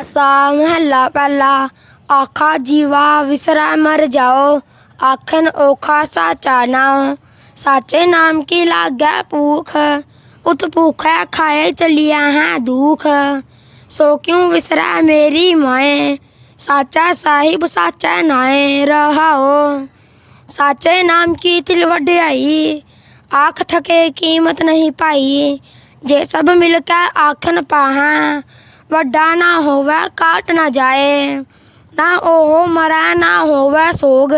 असा महला पहला आखा जीवा विसरा मर जाओ, आखन ओखा साचा नाओ। साचे नाम की लागे भूख, उत भूखे खाए चलिया है दुख। सो क्यों विसरा मेरी माए, साचा साहिब साचा नाए रहाओ। साचे नाम की तिल वड्याई, आख थके कीमत नहीं पाई, जे सब मिलकर आखन पाहा ਵੱਡਾ ਨਾ ਹੋਵੇ, ਕਾਟ ਨਾ ਜਾਏ। ਨਾ ਉਹ ਮਰੈ, ਨਾ ਹੋਵੇ ਸੋਗ।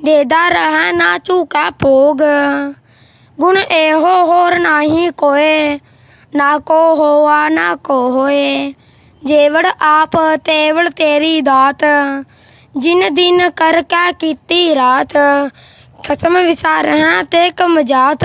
ਦੇਦਾ ਰਹਿ, ਨਾ ਝੂਕਾ ਭੋਗ। ਗੁਣ ਇਹੋ ਹੋਰ ਨਾਹੀ ਕੋਏ। ਨਾ ਕੋ ਹੋਆ, ਨਾ ਕੋ ਹੋਏ। ਜੇਵੜ ਆਪ, ਤੇਵੜ ਤੇਰੀ ਦਾਤ। ਜਿਨ ਦਿਨ ਕਰ ਕੈ ਕੀਤੀ ਰਾਤ। ਖਸਮ ਵਿਸਾਰ ਤੇ ਕਮਜਾਤ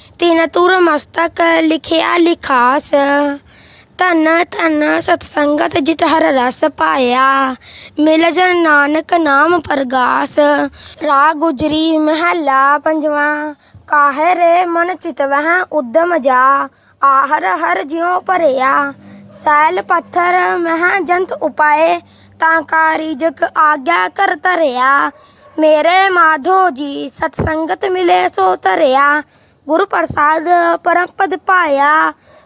ਤਿਨ ਤੁਰ ਮਸਤਕ ਲਿਖਿਆ ਲਿਖਾਸ ਧਨ ਧਨ ਸਤ ਸੰਗਤ ਜਿਤ ਹਰ ਰਸ ਪਾਇਆ ਮਿਲ ਜਨ ਨਾਨਕ ਨਾਮ ਪ੍ਰਗਾਸ ਰਾ ਗੁਜਰੀ ਮਹੱਲਾ ਪੰਜਵਾਂ ਕਾਹੇ ਰੇ ਮਨ ਚਿਤਵਹਿ ਉਦਮ ਜਾ ਆਹਰ ਹਰ ਜਿਉ ਭਰਿਆ ਸੈਲ ਪੱਥਰ ਮਹ ਜੰਤ ਉਪਾਏ ਤਾਂ ਕਾ ਰਿਜਕ ਆਗਿਆ ਕਰ ਧਰਿਆ ਮੇਰੇ ਮਾਧੋ ਜੀ ਸਤ ਸੰਗਤ ਮਿਲੇ ਸੋ ਧਰਿਆ ਗੁਰ ਪ੍ਰਸਾਦ ਪਰਮ ਪਦ ਪਾਇਆ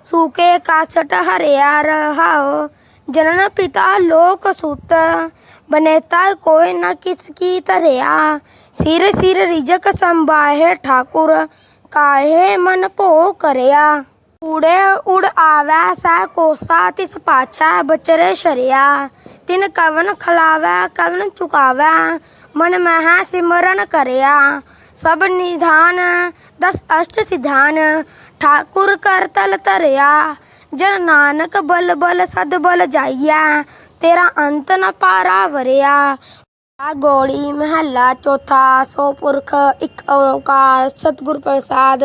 ਸੂਕੇ ਕਾਸਟ ਹਰਿਆ ਰਹਾਓ ਜਨਨ ਪਿਤਾ ਲੋਕ ਸੁਤ, ਬਨੇਤਾ ਕੋਈ ਨਾ ਕਿਸ ਕੀ ਧਰਿਆ। ਸਿਰ ਸਿਰ ਰਿਜਕ ਸੰਭਾਹੇ ਠਾਕੁਰ, ਕਾਹੇ ਮਨ ਭੋ ਕਰਿਆ। ਉੜੇ ਉੜ ਆਵੈ ਸੈ ਕੋਸਾ, ਤਿਸ ਪਾਛੈ ਬਚਰੇ ਸ਼ਰਿਆ। ਤਿਨ ਕਵਨ ਖਲਾਵੈ, ਕਵਨ ਚੁਕਾਵੈ, ਮਨ ਮਹਾ ਸਿਮਰਨ ਕਰਿਆ। सब निधान, दस अष्ट सिधान। ठाकुर कर तल तरया, जन नानक बल बल सद बल जाइया, तेरा अंत न पारा वरिया। गोली महला चौथा, सो पुरख इक ओंकार। सतगुर प्रसाद,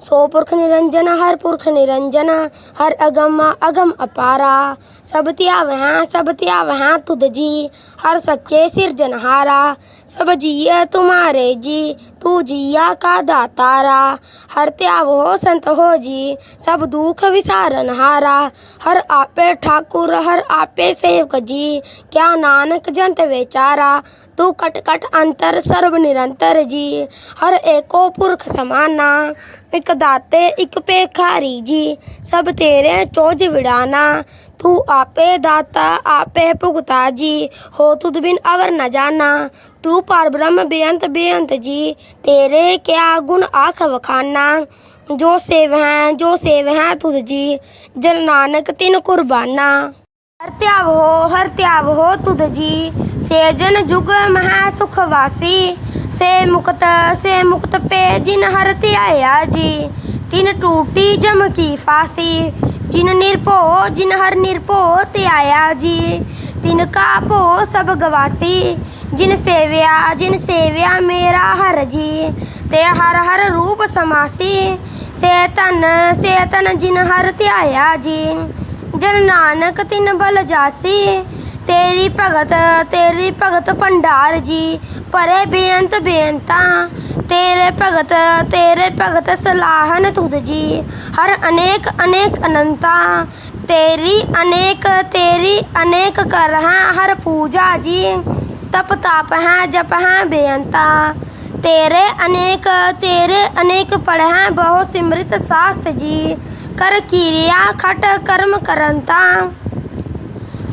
सो पुरख निरंजन, हर पुरख निरंजन, हर अगम अगम अपारा। सब त्या वह सब त्या वह तुद जी। हर सच्चे सिरजनहारा सब जिया तुम्हारे जी, तू जिया का दातारा। हर त्याव हो संत हो जी, सब दुख विसारन हारा। हर आपे ठाकुर, हर आपे सेवक जी, क्या नानक जंत बेचारा। तू कट कट अंतर, सर्व निरंतर जी, हर एको पुरख समाना। इक दाते इक पेखारी जी, सब तेरे चोज विड़ाना। ਤੂੰ ਆਪੇ ਦਾਤਾ, ਆਪੇ ਭੁਗਤਾ ਜੀ। ਹੋ ਤੁਧ ਬਿਨ ਅਵਰ ਨ ਜਾਣਾ। ਤੂੰ ਪਰ ਬ੍ਰਹਮ ਬੇਅੰਤ ਬੇਅੰਤ ਜੀ। ਤੇਰੇ ਕਿਆ ਗੁਣ ਆਖ ਵਖਾਨਾ। ਜੋ ਸੇਵ ਹੈ, ਜੋ ਸੇਵ ਹੈ ਤੁਧ ਜੀ। ਜਨ ਨਾਨਕ ਤਿਨ ਕੁਰਬਾਨਾ। ਹਰ ਧਿਆਵ ਹੋ, ਹਰ ਧਿਆਵ ਹੋ ਤੁਧ ਜੀ। सेजन जुग महासुखवासी। से मुक्त से मुक्त पे जिन हरति आया जी। तिन टूटी जम की फांसी। जिन निरपो जिन हर निरपो ते आया जी। तिन का पो सब गवासी। जिन सेव्या जिन सेव्या मेरा हर जी। ते हर हर रूप समासी। से तन से तन जिन हर त्याया जी। जन नानक तिन बल जासी। तेरी भगत तेरी भगत भंडार जी, परे बेअंत बेअंता। तेरे भगत तेरे भगत सलाहन तुद जी, हर अनेक अनेक अनंता। तेरी अनेक तेरी अनेक कर हैं हर पूजा जी, तप ताप हैं, जप हैं बेअंता। तेरे अनेक तेरे अनेक पढ़ हैं, बहु सिमृत शास्त्र जी, कर क्रिया, खट कर्म करंता।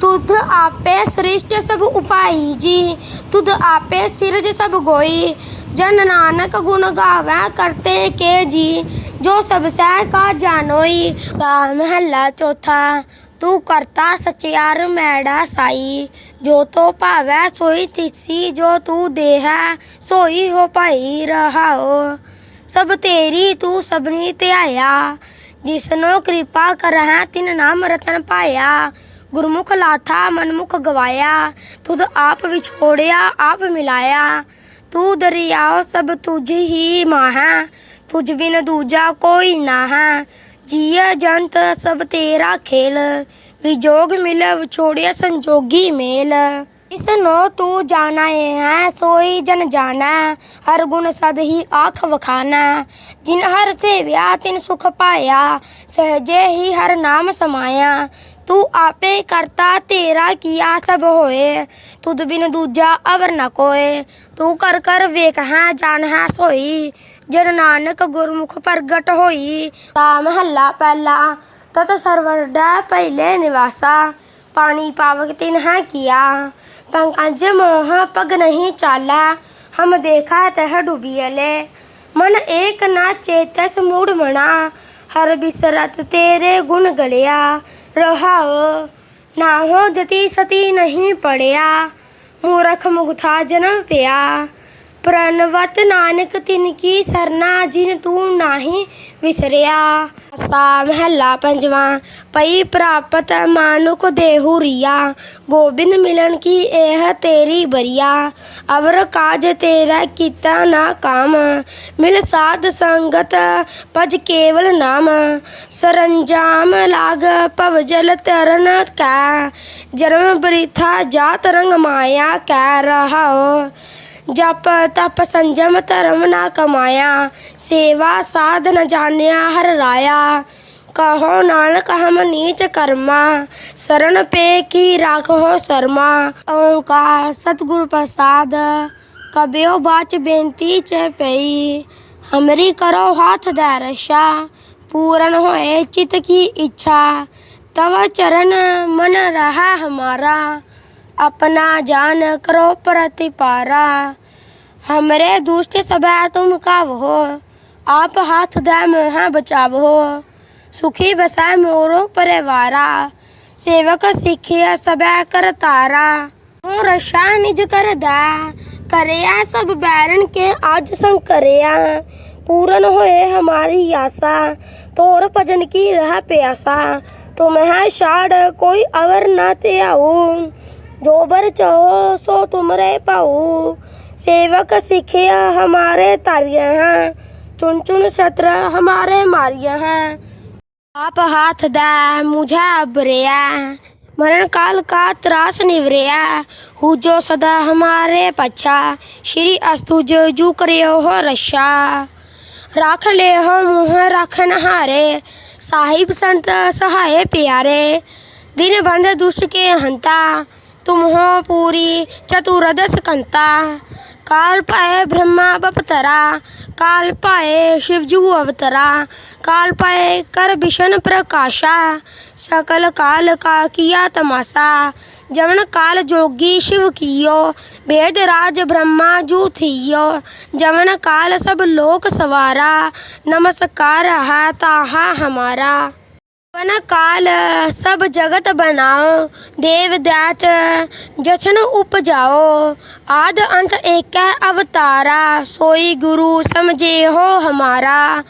तुध आपे सृष्ट सब उपाई जी तुध आपे सिरज सब गोई जन नानक गुण गावै करते के जी जो सब सह का जानोई सा महला चौथा ਤੂੰ ਕਰਤਾ ਸਚਿਆਰ ਮੈੜਾ ਸਾਈ। ਜੋ ਤੋ ਭਾਵੈ ਸੋਈ ਤਿਸੀ, ਜੋ ਤੂੰ ਦੇਹੈ ਸੋਈ ਹੋ ਭਾਈ ਰਹਾਓ ਸਭ ਤੇਰੀ ਤੂੰ ਸਭਨੀ ਧਿਆਇਆ, ਜਿਸਨੋ ਕਿਰਪਾ ਕਰਹਿ ਤਿਨ ਨਾਮ ਰਤਨ ਪਾਇਆ। ਗੁਰਮੁਖ ਲਾਥਾ ਮਨਮੁਖ ਗਵਾਇਆ, ਤੁਧ ਆਪ ਵਿਛੋੜਿਆ, ਆਪ ਮਿਲਾਇਆ। ਤੂੰ ਦਰਿਆਓ ਸਭ ਤੁਝ ਹੀ ਮਾਹੈ, ਤੁਝ ਬਿਨ ਦੂਜਾ ਕੋਈ ਨਾ ਹੈ ਜੀਅ ਜੰਤ ਸਭ ਤੇਰਾ ਖੇਲ, ਵਿਜੋਗ ਮਿਲ ਵਿਛੋੜਿਆ ਸੰਜੋਗੀ ਮੇਲ। ਇਸ ਨੂੰ ਤੂੰ ਜਾਣਾ ਹੈ, ਸੋਈ ਜਨ ਜਾਣਾ, ਹਰ ਗੁਣ ਸਦ ਹੀ ਆਖ ਵਖਾਨਾ। ਜਿਨ ਹਰ ਸੇਵਿਆ ਤਿਨ ਸੁਖ ਪਾਇਆ, ਸਹਜੇ ਹੀ ਹਰ ਨਾਮ ਸਮਾਇਆ। ਤੂੰ ਆਪੇ ਕਰਤਾ ਤੇਰਾ ਕੀਆ ਸਭ ਹੋਏ? ਤੁਧ ਬਿਨ ਦੂਜਾ ਅਵਰ ਨ ਕੋਏ। ਤੂੰ ਕਰ ਕਰ ਵੇਖ ਹੈ, ਜਾਣ ਹੈ ਸੋਈ। ਜਨ ਨਾਨਕ ਗੁਰਮੁਖ ਪ੍ਰਗਟ ਹੋਈ। ਤਾ ਮਹੱਲਾ ਪਹਿਲਾ, ਤਤ ਸਰਵਰਡਾ ਪਹਿਲੇ ਨਿਵਾਸਾ। ਪਾਣੀ ਪਾਵਕ ਤਿਨ ਹੈ ਕੀਆ। ਪੰਕਜ ਮੋਹ ਪਗ ਨਹੀਂ ਚਾਲਾ। ਹਮ ਦੇਖਾ ਤਹ ਡੁਬੀਲੇ ਮਨ ਏਕ ਨਾ ਚੇਤਸ ਮੂੜ ਮਣਾ ਹਰ ਬਿਸਰਤ ਤੇਰੇ ਗੁਣ ਗਲਿਆ। ਰਹਾਉ ਨਾਹੋ ਜਤੀ ਸਤੀ ਨਹੀਂ ਪੜਿਆ ਮੂਰਖ ਮੁਗਥਾ ਜਨਮ ਪਿਆ। प्रणवत नानक तिनकी सरना जिन तू नाही विसरिया सा महला पंजवा पई प्राप्त मानुक देहू रिया गोबिंद मिलन की एह तेरी बरिया अवर काज तेरा किता ना काम मिल साध संगत पज केवल नाम सरंजाम लाग पव जल तरन कै जन्म वृथा जा तरंग माया कै रहा ਜਪ ਤਪ ਸੰਜਮ ਧਰਮ ਨਾ ਕਮਾਇਆ, ਸੇਵਾ ਸਾਧ ਨ ਜਾਣਿਆ ਹਰ ਰਾਇਆ। ਕਹੋ ਨਾਨਕ, ਹਮ ਨੀਚ ਕਰਮਾ, ਸ਼ਰਨ ਪੇ ਕੀ ਰਾਖੋ ਸਰਮਾ। ਓਕਾਰ ਸਤਿਗੁਰ ਪ੍ਰਸਾਦ, ਕਬਿਓ ਬਾਚ ਬੇਨਤੀ ਚ ਪਈ। ਹਮਰੀ ਕਰੋ ਹਾਥ ਦਾ ਰਸ਼ਾ, ਪੂਰਨ ਹੋਏ ਚਿਤ ਕੀ ਇੱਛਾ। ਤਵ ਚਰਨ ਮਨ ਰਹਾ ਹਮਾਰਾ अपना जान करो प्रतिपारा। हमरे दुष्ट सब तुम काव हो आप हाथ दे मोह बचाव हो सुखी बसा मोरो परिवारा, सेवक सिखिया सब कर तारा। हूँ रशा निज कर दा, करिया सब बैरन के आज संग करिया पूर्ण होए हमारी आशा, तोर भजन की रह प्यासा। तुम है शाड़ कोई अवर ना ते जोबर चाहो सो तुमरे पाओ सेवक सिखिया हमारे तारिया हैं। चुन चुन शत्र हमारे मारिया हैं। आप हाथ दे, मुझे अबरिया। मरण काल का त्रास निवरिया। हु जो सदा हमारे पछा श्री अस्तु जो जू करियो हो रशा राख ले हो मुँह, रख नहारे। साहिब संत सहाय प्यारे। दिन बंद दुष्ट के हंता। तुम हो पूरी चतुर्दश कंता। काल पाए ब्रह्मा बपतरा, काल पाए शिवजू अवतरा, काल पाए कर भीषण प्रकाशा। सकल काल का किया तमाशा जमन काल जोगी शिव कियो, भेद राज ब्रह्मा जू थियो। जमन काल सब लोक सवारा, नमस्कार है ताहा हमारा। ਪਨ ਕਾਲ, ਸਭ ਜਗਤ ਬਨਾਓ ਦੇਵ ਦੈਤ ਜਸ਼ਨ ਉਪਜਾਓ। ਆਦ ਅੰਤ ਏਕੈ ਅਵਤਾਰਾ, ਸੋਈ ਗੁਰੂ ਸਮਝੇ ਹੋ ਹਮਾਰਾ।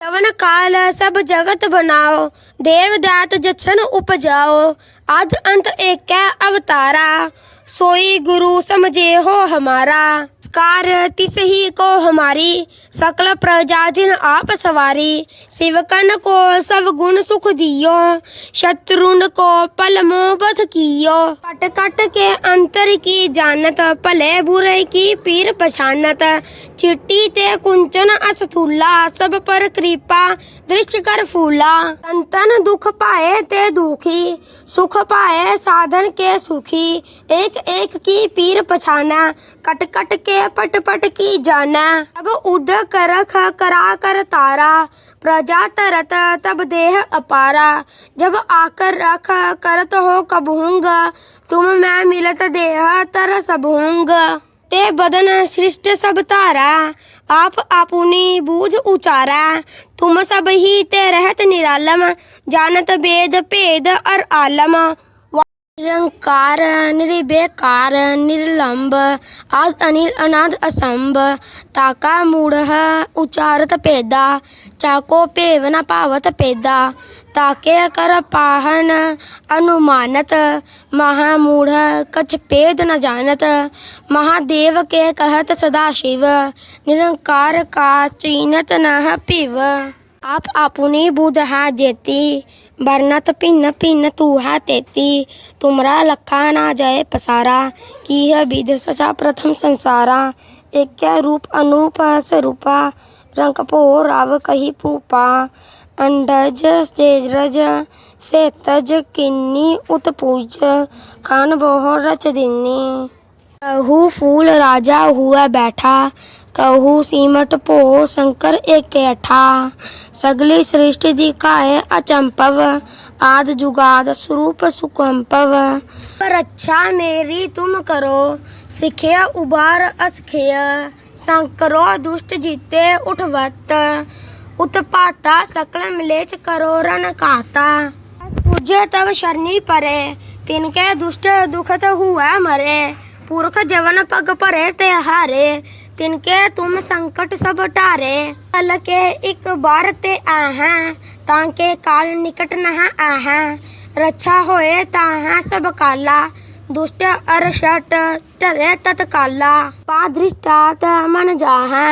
ਕਵਨ ਕਾਲ, ਸਭ ਜਗਤ ਬਨਾਓ ਦੇਵ ਦੈਤ ਜਸ਼ਨ ਉਪਜਾਓ। ਆਦ ਅੰਤ ਏਕੈ ਅਵਤਾਰਾ, ਸੋਈ ਗੁਰੂ ਸਮਝੇ ਹੋ ਹਮਾਰਾ। कार तिस ही को हमारी सकल प्रजा जिन आप सवारी। सेवकन को सब गुण सुख दियो, शत्रुन को पल मोह कियो। कट कट के अंतर की जानत भले बुरे की पीर पछानत। चिट्टी ते कुंचन असथूला, सब पर कृपा दृष्टि कर फूला। संतन दुख पाए ते दुखी, सुख पाए साधन के सुखी। एक एक की पीर पछाना कट कट के पट पट की जाना। अब उद करख करा, कर, तारा। प्रजा तरत, तब देह अपारा। जब आकर, रख, करत हो कबहूंग तुम मैं मिलत देह तर सबहूंग ते बदन सृष्ट सब तारा। आप आपुनी बूझ उचारा। तुम सब ही ते रहत निरालम। जानत वेद भेद और आलम। ਨਿਰੰਕਾਰ ਨਿਰਵੈਕਾਰ ਨਿਰਲੰਭ ਆਦ ਅਨਿਲ ਅਨਾਦ ਅਸੰਭ ਤਾਕਾ ਮੂੜਹ ਉਚਾਰਤ ਭੇਦਾ ਚਾਕੋ ਭੇਵ ਨ ਭਾਵਤ ਭੇਦਾ ਤਾਕੇ ਕਰ ਪਾਹਨ ਅਨੁਮਾਨਤ ਮਹਾ ਮੂੜ ਕਛ ਭੇਦ ਨ ਜਾਣਤ ਮਹਾਦੇਵ ਕੇ ਕਹਿਤ ਸਦਾ ਸ਼ਿਵ ਨਿਰੰਕਾਰ ਕਾ ਚੀਨਤ आप आपुनी बुध है जेती, बरनत भिन्न भिन्न तू है तेती। तुमरा लखा ना जाए पसारा, की है विध सचा प्रथम संसारा। एक रूप अनूप स्वरूपा रंग पो राव कही पूपा अंडज सेजरज से तज किन्नी उत्पूज खान बोह रच दिन्नी। कहू फूल राजा हुआ बैठा कहू सीमट पो शंकर एक अठा। सगली सृष्टि दिखाए अचंपव, आद जुगाद स्वरूप सुकंपव। पर अच्छा मेरी तुम करो सिखे उबार असखेय संकरो दुष्ट जीते उठवत उत्पाता सकल मिलेच करो रण कहता पूज्य तब शरणी परे, तिनके दुष्ट दुखत हुआ मरे। पुरख जवन पग परे ते हारे। तिनके तुम संकट सब टारे। कल के एक बार ते आहा, ताके काल निकट नह आहा। रक्षा होए ताहा सब काला, दुष्ट अरषट टरे तत्काला। पादृष्टात मन जाहा,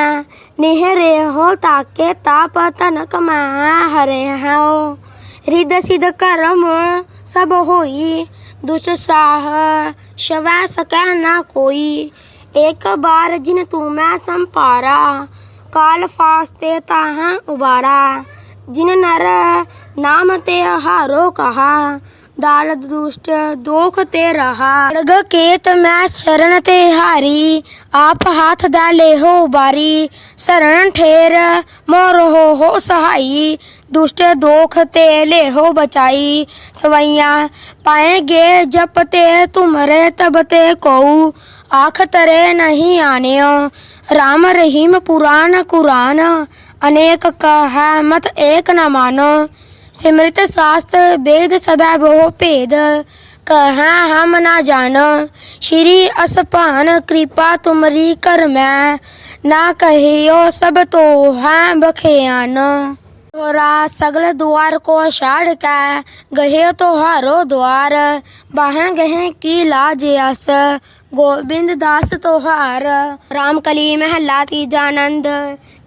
निहरे हो ताके ताप तनक महा, हरे हो हृदय सिद्ध कर्म सब होई, दुष्ट साह शवै सकै ना कोई। एक बार जिन तू मैं संपारा काल फास्ते ताहा उबारा जिन नर नाम ते हारो कहा ਦਾਲ, ਦੁਸ਼ਟ, ਦੋਖ ਤੇ ਰਹਾ। ਅੜਗ ਕੇਤ ਮੈਂ ਸ਼ਰਨ ਤੇ ਹਾਰੀ, ਆਪ ਹੱਥ ਦਾ ਲੇਹੋ ਬਾਰੀ ਸ਼ਰਨ ਠੇਰ, ਮੋਰ ਹੋ ਹੋ ਸਹਾਈ। ਦੁਸ਼ਟ, ਦੋਖ ਤੇ ਲੇਹੋ ਬਚਾਈ। ਸਵਈਆਂ ਪਾਏਗੇ ਜਪ ਤੇ ਤੁਮਰੇ ਤਬ ਤੇ ਕਉ। ਆਖ ਤਰੇ ਨਹੀਂ ਆਨਿਓ ਰਾਮ ਰਹੀਮ ਪੁਰਾਨ ਕੁਰਾਨ। ਅਨੇਕ ਕਹਾ, ਮਤ ਏਕ ਨਾ ਮਾਨੋ। सिमृत शास्त्र वेद बहु भेद, कह हम ना जान। श्री असपान कृपा तुमरी कर मैं, ना कहियो सब तो है बखियान। तोरा सगल द्वार को छाड़ के गहे तो हारो द्वार बाहें गहे की लाज अस, गोविंद दास तोहार। रामकली महला तीजा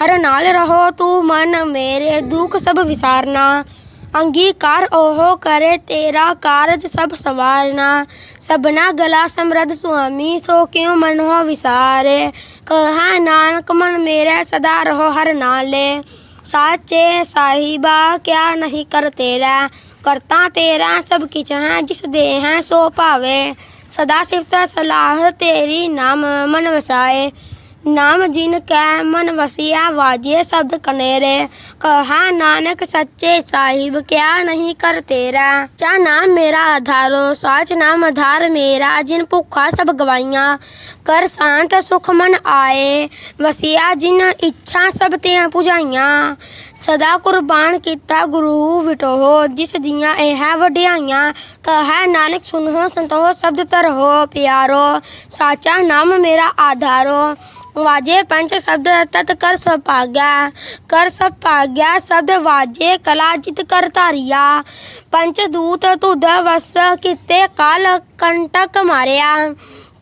हर नाल रहो तू मन मेरे दुख सब विसारना अंगीकार ओहो करे तेरा कारज सब सवारना सबना गला समृद्ध स्वामी सो क्यों मन हो विसारे कहा नानक मन मेरे सदा रहो हर नाले साचे साहिबा क्या नहीं कर तेरा करता तेरा सब किच है जिस दे है सो पावे सदा सिफत सलाह तेरी नाम मन वसाए नाम जिन कै मन वसिया वाजे शब्द कनेरे। कहा, नानक सच्चे साहिब, क्या नहीं कर तेरा? चा नाम मेरा आधारो, साच नाम आधार मेरा, जिन भुखा सब गवाइया। कर शांत सुख मन आए, वसिया जिन इच्छा सब तिया पुजाइया सदा कुर्बान किता गुरु विटोहो, जिस दिया एह वड्याइया। कहा, नानक सुनो संतो शब्द तरहो, प्यारो, साचा नाम मेरा आधारो। वाजे पंच शब्द तत् कर सब भाग्या कर सब भाग्या शब्द वाजे कला जित कर धारिया पंच दूत तुद वस किते काल कंटक मारिया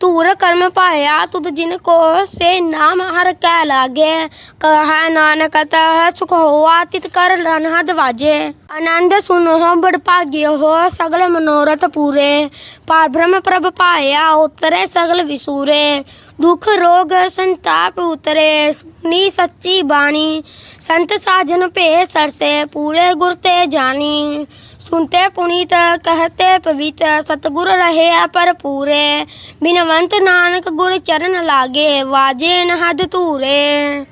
ਧੂਰ ਕਰਮ ਪਾਇਆ ਤੁਧ ਜਿਨ ਕੋ ਸੇ ਨਾਮ ਹਰ ਕੈ ਲਾਗੇ। ਕਹਾ ਨਾਨਕ ਤਹ ਸੁਖ ਹੋਆ, ਤਿਤ ਕਰ ਰਨਹ ਦਵਾਜੇ ਆਨੰਦ ਸੁਨੋ ਬੜ ਭਾਗੇ ਹੋ ਸਗਲ ਮਨੋਰਥ ਪੂਰੇ। ਪਾਰ ਬ੍ਰਹਮ ਪ੍ਰਭ ਪਾਇਆ ਉਤਰੇ ਸਗਲ ਵਿਸੂਰੇ। ਦੁਖ ਰੋਗ ਸੰਤਾਪ ਉਤਰੇ, ਸੁਣੀ ਸੱਚੀ ਬਾਣੀ, ਸੰਤ ਸਾਜਨ ਭੇ ਸਰਸੇ ਪੂਰੇ ਗੁਰ ਤੇ ਜਾਣੀ। ਸੁਨਤੇ ਪੁਨੀਤ, ਕਹਤੇ ਪਵਿੱਤ, ਸਤਗੁਰ ਰਹਿਆ ਪਰ ਪੂਰੇ ਬਿਨਵੰਤ ਨਾਨਕ ਗੁਰ ਚਰਨ ਲਾਗੇ, ਵਾਜੇ ਨਹਦ ਧੂਰੇ।